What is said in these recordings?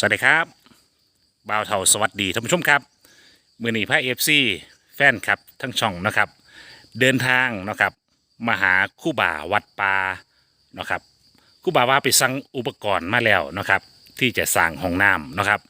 สวัสดีครับบ่าวเทาสวัสดีท่านผู้ชมครับมือหนีพระเอฟซีแฟนครับทั้งช่องนะครับ เดินทางนะครับมาหาคู่บ่าวัดปลานะครับคู่บ่าว่าไปสั่งอุปกรณ์มาแล้วนะครับ ที่จะสร้างห้องน้ำนะครับ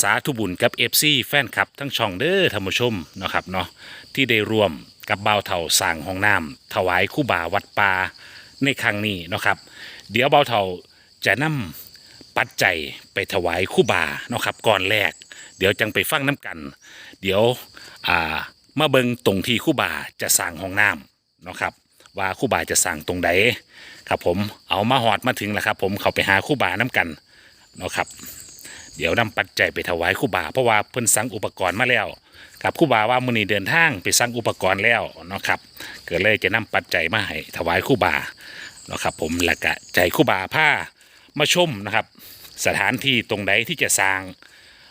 สาธุบุญกับเอฟซีแฟนครับ ทั้งช่องเด้อท่านผู้ชมนะครับเนาะที่ได้รวมกับบ่าวเทาสร้างห้องน้ำถวายคู่บ่าวัดปลาในครั้งนี้นะครับ เดี๋ยวบ่าวเทาจะนำ ปัจจัยไปถวายคู่บาเนาะครับก่อนแรก เดี๋ยวจังไปฟังน้ำกัน เดี๋ยวอ่ามาเบิงตรงที่คู่บาจะสร้างห้องน้ำเนาะครับว่าคู่บาจะสร้างตรงใดครับผมเอามาหอดมาถึงแล้วครับ ผมเขาไปหาคู่บาน้ำกันเนาะครับเดี๋ยวนำปัจจัยไปถวายคู่บาเพราะว่าเพิ่นสั่งอุปกรณ์มาแล้วครับคู่บาว่ามื้อนี้เดินทางไปสั่งอุปกรณ์แล้วเนาะครับก็เลยจะนำปัจจัยมาให้ถวายคู่บาเนาะครับผมแล้วก็ใจคู่บาผ้า มาชมนะครับ สถานที่ตรงใดที่จะสร้าง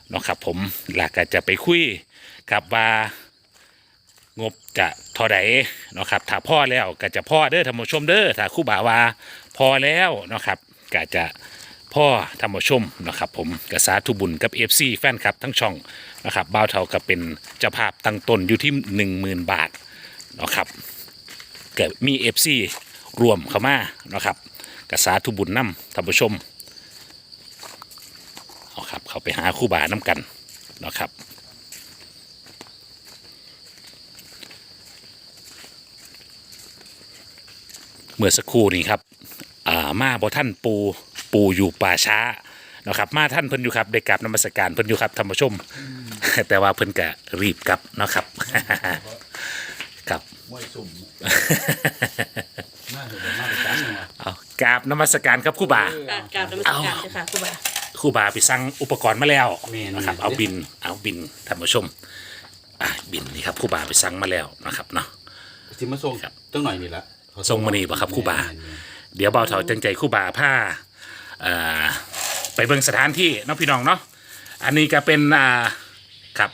เนาะครับผมหลักก็จะไปคุยกับว่างบจะเท่าใดเนาะครับถ้าพ่อแล้วก็จะพ่อเด้อธรรมชมเด้อถ้าคู่บ่าว่าพอแล้วเนาะครับก็จะพ่อธรรมชมนะครับผมกษาธุบุญกับ FC แฟนครับทั้งช่องนะครับบ่าวเท่าก็เป็นเจ้าภาพตั้งต้นอยู่ที่ 10,000 บาทเนาะครับเกิดมี FC รวมเข้ามานะครับ กษาธุบุญนำท่านผู้ชมเอาครับเขาไปหาคู่บาน้ำกันเนาะครับเมื่อสักครู่นี้ครับอ่ามาบ่ท่านปูปูอยู่ป่าช้าเนาะครับมาท่านเพิ่นอยู่ครับได้กราบนมัสการเพิ่นอยู่ครับท่านผู้ชม แต่ว่าเพิ่นก็รีบกลับเนาะครับครับมวยสุ่ม เลยว่ะเอากราบนมัสการครับคู่บากราบกราบนมัสการเจ้าค่ะครูบาคู่บาไปสั่งอุปกรณ์มาแล้วแม่นนะครับ เอาบิน เอาบินท่านผู้ชม อะบินนี่ครับคู่บาไปสั่งมาแล้วนะครับเนาะ สิมาส่งครับตั้งหน่อยนี่ละเขส่งมานี่บ่ครับครูบาแม่นเดี๋ยวเบาเถาจังใจคู่บาผ้าอ่าไปเบิ่งสถานที่เนาะพี่น้องเนาะ อันนี้ก็เป็นอ่าครับ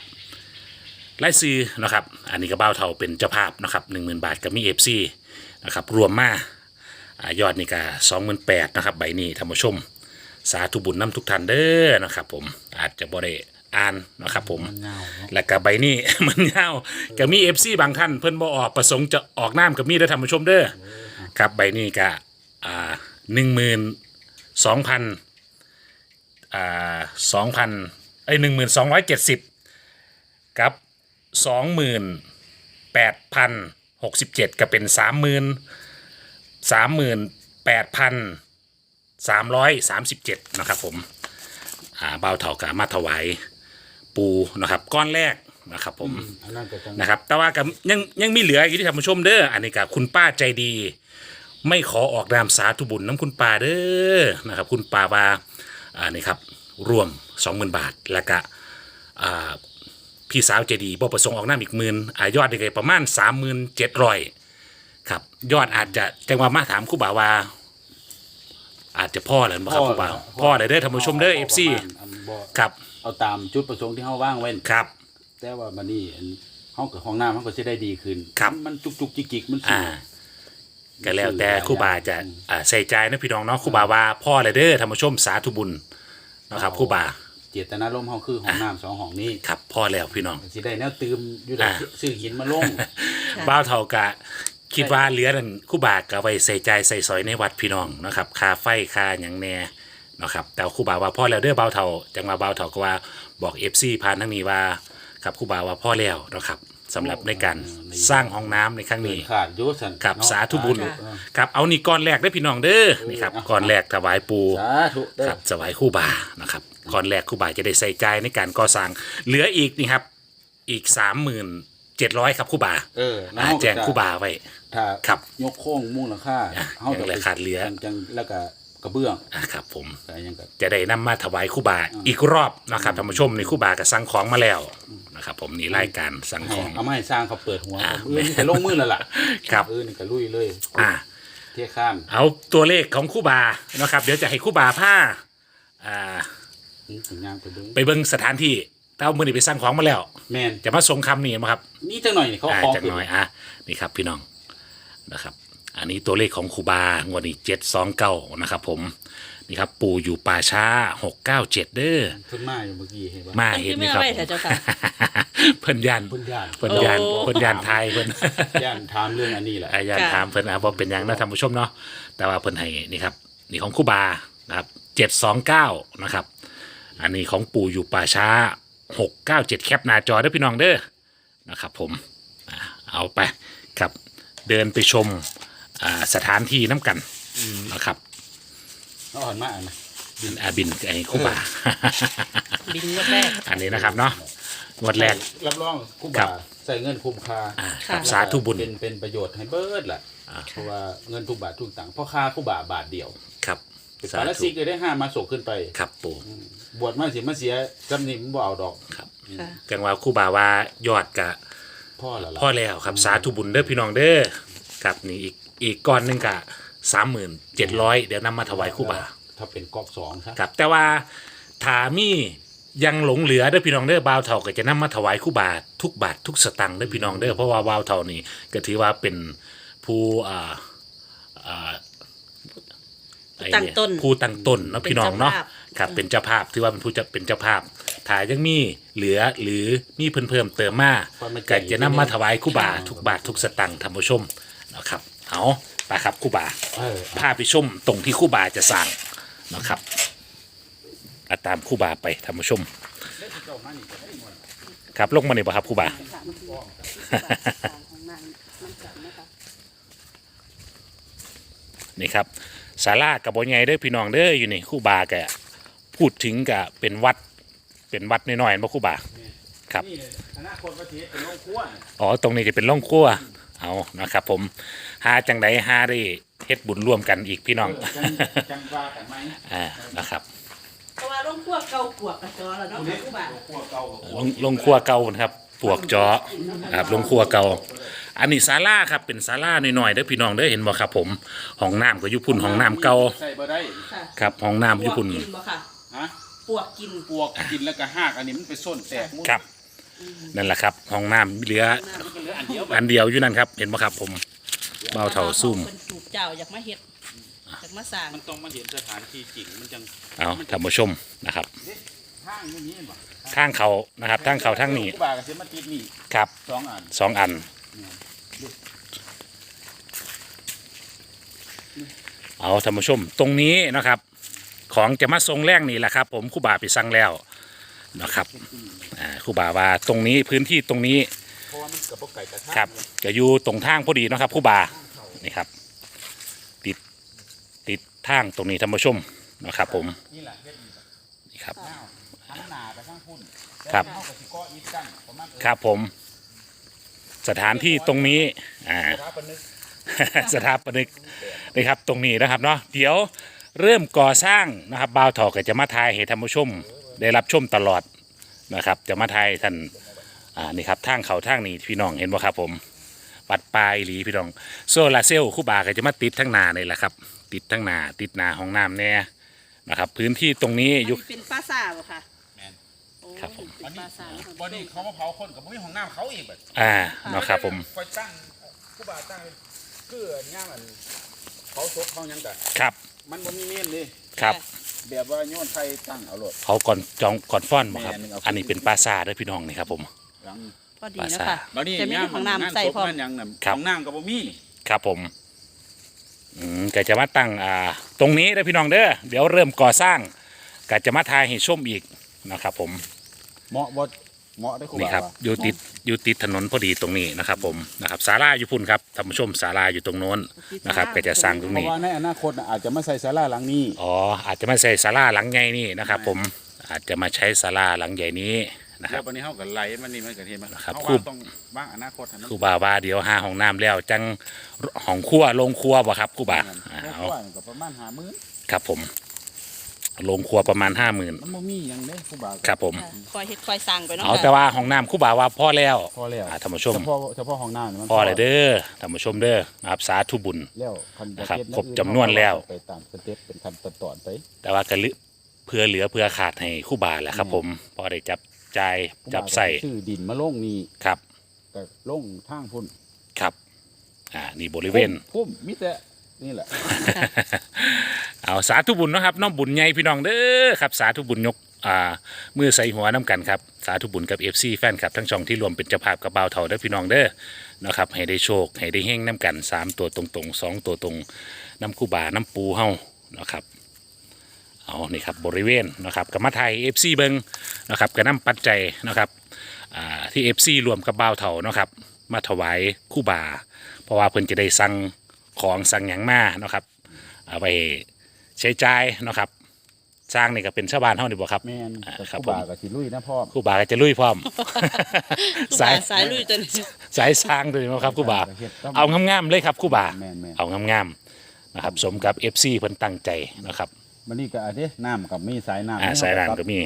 ไล่ซื้อเนาะครับ อันนี้ก็เบาเถาเป็นเจ้าภาพนะครับหนึ่งหมื่นบาทกับมีเอฟซีนะครับรวมมาอ่า ยอดนี่ก็สองหมื่นแปดนะครับ ใบนี้ท่านผู้ชม สาธุบุญน้ำทุกท่านเด้อนะครับ ผมอาจจะบ่ได้อ่านนะครับผมมันเงาเนาะแล้วก็ใบนี้ มันยาวก็มีเอฟซีบางท่านเพิ่นบ่ออกประสงค์จะออกน้ำกับมีได้อท่านผู้ชมเด้อครับใบนี้ก็อ่าหนึ่งหมื่นสองพันอ่าสองพันไอ้หนึ่งหมื่นสองร้อยเจ็ดสิบกับสองหมื่นแปดพันหกสิบเจ็ดก็เป็นสามหมื่น สามหมื่นแปดพันสามร้อยสามสิบเจ็ดนะครับผมอ่าเบาเถากามาถวายปูนะครับก้อนแรกนะครับผมอันนั้นก็จังนะครับ แต่ว่ากับยังยังมีเหลืออยู่ที่ท่านผู้ชมเด้ออันนี้กับคุณป้าใจดี ไม่ขอออกนามสาธุบุญน้ำคุณป้าเด้อนะครับ คุณป้าว่าอ่านี่ครับรวมสองหมื่นบาทแล้วก็อ่าพี่สาวใจดีบ่ประสงค์ออกนามอีกหมื่นอ่ายอดได้ไงประมาณสามหมื่นเจ็ดร้อย ครับ ยอดอาจจะจังว่ามาถามครู่บ่าวว่า อาจจะพ่อเลยบ่ครับครู่บ่าวพ่อเลยเด้อท่านผู้ชมเด้อเอฟซีอันบ่ครับเอาตามจุดประสงค์ที่เฮาว่างไว้ครับ แต่ว่าบัดนี้อันเฮากับห้องน้ำเฮาก็สิได้ดีขึ้นครับ มันจุกจุกจิกจิกมันสิอ่า ก็แล้วแต่ครูบาจะอ่าใส่ใจนะพี่น้องเนาะครูบาว่าพ่อเลยเด้อธรรมชมสาธุบุญนะครับครูบาเจตนารมณ์เฮาคือห้องน้ำสองห้องนี้ครับพ่อแล้วพี่น้อง สิได้แนวตืมอยู่ดอกอ่า ซื้อหินมาลง บ้าวเท่ากะ คิดว่าเหลือนั่นครูบาก็ไว้ใส่ใจใส่สอยในวัดพี่น้องนะครับค่าไฟค่าอย่างแน่นะครับแต่ครูบาว่าพ่อแล้วเด้อบ้าวเท่าจังว่าบ้าวเท่าก็ว่าบอกเอฟซีผ่านทั้งนี้ว่าครับครูบาว่าพ่อแล้วนะครับสำหรับในการสร้างห้องน้ำในครั้งเกินี้นขาดอยู่ซั่นกับเนาะสาธุบุญเออครับเอานี่ก้อนแรกได้อพี่น้องเด้อนี่ครับก้อนแรกถวายปูสาธุเด้อครับสวายคู่บานะครับก่อนแรกคู่บาจะได้ใส่ใจในการก่อสร้างเหลืออีกนี่ครับอีกสามหมื่น เจ็ดร้อยครับคู่บาเออแล้วอ่าเฮาก็แจ้งจะคู่บาไว้ ถ้าครับยกโค้งมุ่งหลังคาอะเฮายังเหลือขาดเหลือ จังๆแล้วก็กระเบื้องอะครับผมแต่ยังก็จะได้นำมาถวายคู่บาอีกรอบนะครับท่านผู้ชมในคู่บาก็สั่งของมาแล้วนะครับผมนี่รายการสั่งให้ของ เอามาให้สร้างเขาเปิดหัวอะเออนี่ก็ลงมือแล้วล่ะครับ เออนี่ก็ลุยเลยอ่าเที่ยข้ามเอาตัวเลขของคู่บานะครับ เดี๋ยวจะให้คู่บาผ้าอ่าอืมถึงยางไปเบิ่งไปเบิ่งสถานที่ เต้ามือนี่ไปสั่งของมาแล้ว แม่นจะมาส่งคำนี่มาครับนี่จังหน่อยนี่เขาอ่าของจากขึ้นหน้อยอะนี่ครับพี่น้องนะครับ อันนี้ตัวเลขของครูบางวดนี้เจ็ดสองเก้านะครับผมนี่ครับปู่อยู่ป่าช้าหกเก้าเจ็ดเด้อเพิ่นมาอยู่เมื่อกี้เห็นปะมามันเห็นคือไหมไม่ครับเอาไว้แต่เจ้าค่ะ เพิ่นยันเพิ่นย่านเพิ่นยันโอ้ เพิ่นยันไทยเพิ่น ย่านถามเรื่องอันนี้แหละอายันค่ะ ถามเพิ่นอะว่าเป็นหยังนะท่านผู้ชมเนาะแต่ว่าเพิ่นให้นี่ครับนี่ของครูบานะครับเจ็ดสองเก้านะครับ อันนี้ของปู่อยู่ป่าช้า หกเก้าเจ็ดแคปหน้าจอเด้อพี่น้องเด้อนะครับผมอะเอาไปครับเดินไปชมอ่าสถานที่น้ำกันนะครับเอาหันมาอ่านนะอาบินไอ้ครูบาบินงวดแรกอันนี้นะครับเนาะงวดแรกรับรองคู่ครับ่าบใส่เงินคุ้มค่าอ่าครับค่ะสาธุบุญเป็นเป็นประโยชน์ให้เบิดแหละอ่าเพราะว่าเงินทุกบาททุกตังค์เพราะค่าคู่บาบาทเดียว ครับเป็นสาปาราธุซิกเลยได้ห้ามาส่งขึ้นไปครับปู่ บวชมาสิมาเสียจำนิมบ่เอาดอกครับค่ะ จังว่าครูบาว่ายอดกะพ่อและล่ะพ่อแล้วครับสาธุบุญเด้อพี่น้องเด้อครับนี่อีกอีกก้อนหนึงกะสามหมื่นเจ็ดร้อยเดี๋ยวนำมาถวายครู่บา ถ้าเป็นกอกสองครับ ครับแต่ว่าถามียังหลงเหลือเด้อพี่น้องเด้อบาวเท่าก็จะนำมาถวายครู่บาทุกบาททุกสตังค์เด้อพี่น้องเด้อเพราะว่าบาวเท่านี่ก็ถือว่าเป็นผู้อ่าอ่าไอ้ตั้งเนี่ยต้นผู้ตั้งต้นเนาะพี่น้องเนาะเป็นเจ้าภาพ ครับเป็นเจ้าภาพถือว่าเป็นผู้จะเป็นเจ้าภาพถ้ายังมีเหลือหรือมีเพิ่มเพิ่มเติมมาก็จะนำมาถวายครู่บาทุกบาททุกสตังค์ท่านผู้ชมนะครับเอาไปครับครู่บาเออพาไปชมตรงที่ครู่บาจะสั่งนะครับอาตามครู่บาไปท่านผู้ชม ครับลงมานี่บ่ครับครู่บานี่ครับศาลากับบ่ใหญ่เด้อพี่น้องเด้ออยู่นี่ครู่บาแก พูดถึงกะเป็นวัดเป็นวัดน้อยๆบ่ครู่บา ครับ นี่อนาคตประเทศเป็นโลกขั้วอ๋อตรงนี้จะเป็นร่องครัวเอานะครับผมหาจังไดหาได้เฮ็ดบุญร่วมกันอีกพี่น้องเจังจังว่ากันไหมอ่านะครับเพราะว่าลงพวกเก่ากวกกระจอแล้วเนาะผู้เล็กคู่บ่าวขั้วเก่าลงลงครัวเก่านะครับปวกจอครับลงครัวเก่า อันนี้ศาลาครับเป็นศาลาหน่อยๆเด้อพี่น้องเด้อเห็นบ่ครับผมห้องน้ำก็อยู่พุ่นห้องน้ำเก่าใส่บ่ได้ค่ะครับห้องน้ำอยู่พุ่นปวกกินบ่ค่ะฮะ ปวกกินปวกกินแล้วก็หากอันนี้มันไปส้นแตกหมดครับ นั่นแหละครับห้องน้ำเหลือมันก็เหลืออันเดียวอันเดียวอยู่นั่นครับ เห็นบ่ครับผมเบาเท่าซุ่มเป็นสูบเจ้าอยากมาเฮ็ดอยากมาสร้างมันต้องมาเห็นสถานที่จริงมันจังเอาท่านผู้ชมนะครับทางอย่างนี้บ่ทางเขานะครับทางเขาทางนี้ครูบาก็สิมาติดนี่ครับสองอันสองอันเอาท่านผู้ชมตรงนี้นะครับ ของจะมาทรงแรกนี่แหละครับ ผมครู่บาไปสั่งแล้วนะครับอ่าครู่บาว่าตรงนี้พื้นที่ตรงนี้เพราะว่ามันกับพวกไก่กระทะครับจะอยู่ตรงทางพอดีเนาะครับครู่บานี่ครับ ติดติดทางตรงนี้ท่านผู้ชมนะครับ ผมนี่แหละเฮ็ดนี่นี่ครับอ้าวหันาไปทางพุ่นครับ แล้วเฮาก็สิเกาะอีกกันประมาณเออครับผม สถานที่ตรงนี้อ่าสถาปนิกสถาปนิกนะครับตรงนี้นะครับเนาะเดี๋ยว เริ่มก่อสร้างนะครับบ่าวถอกก็จะมาทายให้ท่านผู้ชมได้รับชมตลอดนะครับ จะมาทายท่านอ่านี่ครับทางเขาทางนี้พี่น้องเห็นบ่ครับผมปัดปลายหลีพี่น้อง โซลาร์เซลล์คู่บาก็จะมาติดทั้งหนานี่แหละครับ ติดทั้งหนาติดหนาห้องน้ำแน่นะครับ พื้นที่ตรงนี้อันอยู่นี้เป็นปราสาทบ่ค่ะแม่น โอ้ครับผม เป็นปราสาทนะคะวันนี้เขามาเผาคนกับบ่มีห้องน้ำเขาอีกแบบอ่าเนาะครับผมคอยตั้งครูบาตั้งเกลือย่ามอันเขาศพเขาหยังกะครับ มันบ่มีเมนนี่ครับ แบบว่าโยนไฟตั้งเอาโลด เขาก่อนจองก่อนฟ้อนบ่ครับ แม่นเอา อันนี้เป็นปราสาทด้วยพี่น้องนี่ครับผม หลังพอดีเนาะค่ะบัดนี้จะมีย่ามห้องงานน้ำใส่ศพพร้อมงานหยังน่ะครับห้องน้ำก็บ่มีครับผมอืมก็จะมาตั้งอ่า ตรงนี้นะพี่น้องเด้อเดี๋ยวเริ่มก่อสร้างก็จะมาทายให้ชมอีกนะครับผมเหมาะบ่ เหมาะได้ครูนี่บาครับอยู่ติดอยู่ติดถนนพอดีตรงนี้นะครับ ผมนะครับศาลาอยู่พุ่นครับท่านผู้ชมศาลาอยู่ตรงโน้นนะครับก็จะสร้างตรงเพราะนี้ ว่าในอนาคตน่ะอาจจะมาใส่ศาลาหลังนี้ อ๋ออาจจะไม่ใช่ศาลาหลังใหญ่นี่นะครับ ผมอาจจะมาใช้ศาลาหลังใหญ่นี้นะคแล้รัวบวันนี้เฮาก็ไล่มันนี่มันก็เห็นมันครับเฮาครูว่าต้องวางอนาคตให้มันครูบาว่าเดี๋ยวหาห้องน้ำแล้วจังห้องครัวลงครัวบ่ครับครูบาโลอ่ากเอา ว่าก็ประมาณ50,000ครับผม ลงครัวประมาณห้าหมื่นมันบ่มีหยังเด้ครูบาครับผม ค่ะคอยเฮ็ดคอยสร้างไปเนาะเอาค่ะแต่ว่าห้องน้ำครู่บ่าวว่าพ่อแล้วพอแล้วอ่าท่านผู้ชมเฉพาะเฉพาะห้องน้ำนี่มันพ่อเลยเด้อท่านผู้ชมเด้อนะครับสาธุบุญ แล้วคันนะครับปะเทศครบจำนวนแล้ว ไปตามสเต็ปเป็นขั้นตอนๆไป แต่ว่าก็เหลือเพื่อเหลือเพื่อขาดให้ครู่บ่าแหละครับ ผมพอได้จับใจายจับใส่ชื่อดินมาลงนี่ครับก็ลงทางพุ่นครับอ่านี่บริเวณพุ่มมีแต่นี่แหละ เอาเอสาธุบุญนะครับน้องบุญใหญ่พี่น้องเด้อครับสาธุบุญยกอ่ามือใส่หัวน้ำกันครับสาธุบุญกับ FC แฟนครับทั้งช่องที่รวมเป็นเจ้าภาพกับบ่าวเทาเด้อพี่น้องเด้อนะครับให้ได้โชคให้ได้เฮงน้ำกันสามตัวตรงๆสองตัวตรงน้ำคูบาน้ำปูเฮานะครับเอานี่ครับบริเวณนะครับกับมาไทย FC เบิงนะครับกระน้ำปัจจัยนะครับอ่าที่ FC รวมกับบ่าวเทานะครับมาถวายคู่บา เพราะว่าเพิ่นจะได้สั่งของสั่งหยังมานะครับเอาไป ใช้จ่ายนะครับ สร้างนี่ก็เป็นชาวบ้านเฮานี่บ่ครับ แม่นอ่าแต่ครับคู่บ่าผมกับสิลุยนะพ่อคู่บาก็จะลุยพร้อมคู่สาบายสายลุยตัวนี้สายสร้างเลยนะครับคู่บาเฮ็ดต้องเอางามๆเลยครับคู่บา แม่นแม่นเอางามๆนะครับ สมกับ FC เพิ่นตั้งใจนะครับมันนี่ก็อันนี้น้ำกับมีสายน้ำอ่าสายรางก็มี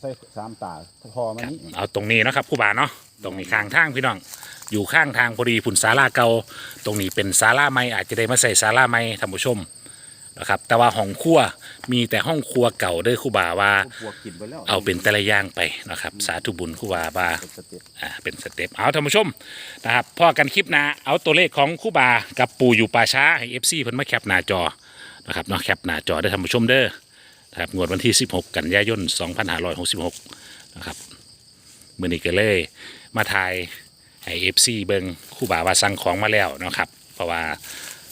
ใส่สามตาพอมันครับนี่เอาตรงนี้เนาะครับคู่บาเนาะตรงนี้ข้างทางพี่น้อง อยู่ข้างทางพอดีผุนศาลาเก่าตรงนี้เป็นศาลาใหม่อาจจะได้มาใส่ศาลาใหม่ท่านผู้ชม นะครับ แต่ว่าห้องครัวมีแต่ห้องครัวเก่าเด้อครู่บาว่า พวกกินไปแล้วเอาเป็นแต่ละอย่างไปนะครับ สาธุบุญครู่บาว่าเป็นสเต็ปอ่าเป็นสเต็ปเอาท่านผู้ชมนะครับพ่อกันคลิปหนะเอาตัวเลขของครู่บากับปู่อยู่ป่าช้าให้เอฟซีเพิ่นมาแคปหน้าจอนะครับเนาะแคปหน้าจอได้อท่านผู้ชมเด้อนะครับงวดวันที่ 16 กันยายน 2566 นะครับมื้อนี้ก็เลยมาถ่ายให้เอฟซีเบิ่งครู่บาว่าสั่งของมาแล้วเนาะครับเพราะว่า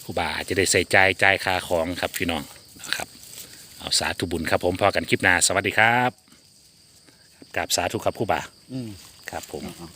ครู่บาจะได้ใส่ใจจ่ายค่าของครับพี่น้องนะครับเอาสาธุบุญครับผมพอกันคลิปหน้าสวัสดีครับกับสาธุครับครู่บาอืมครับผมเอา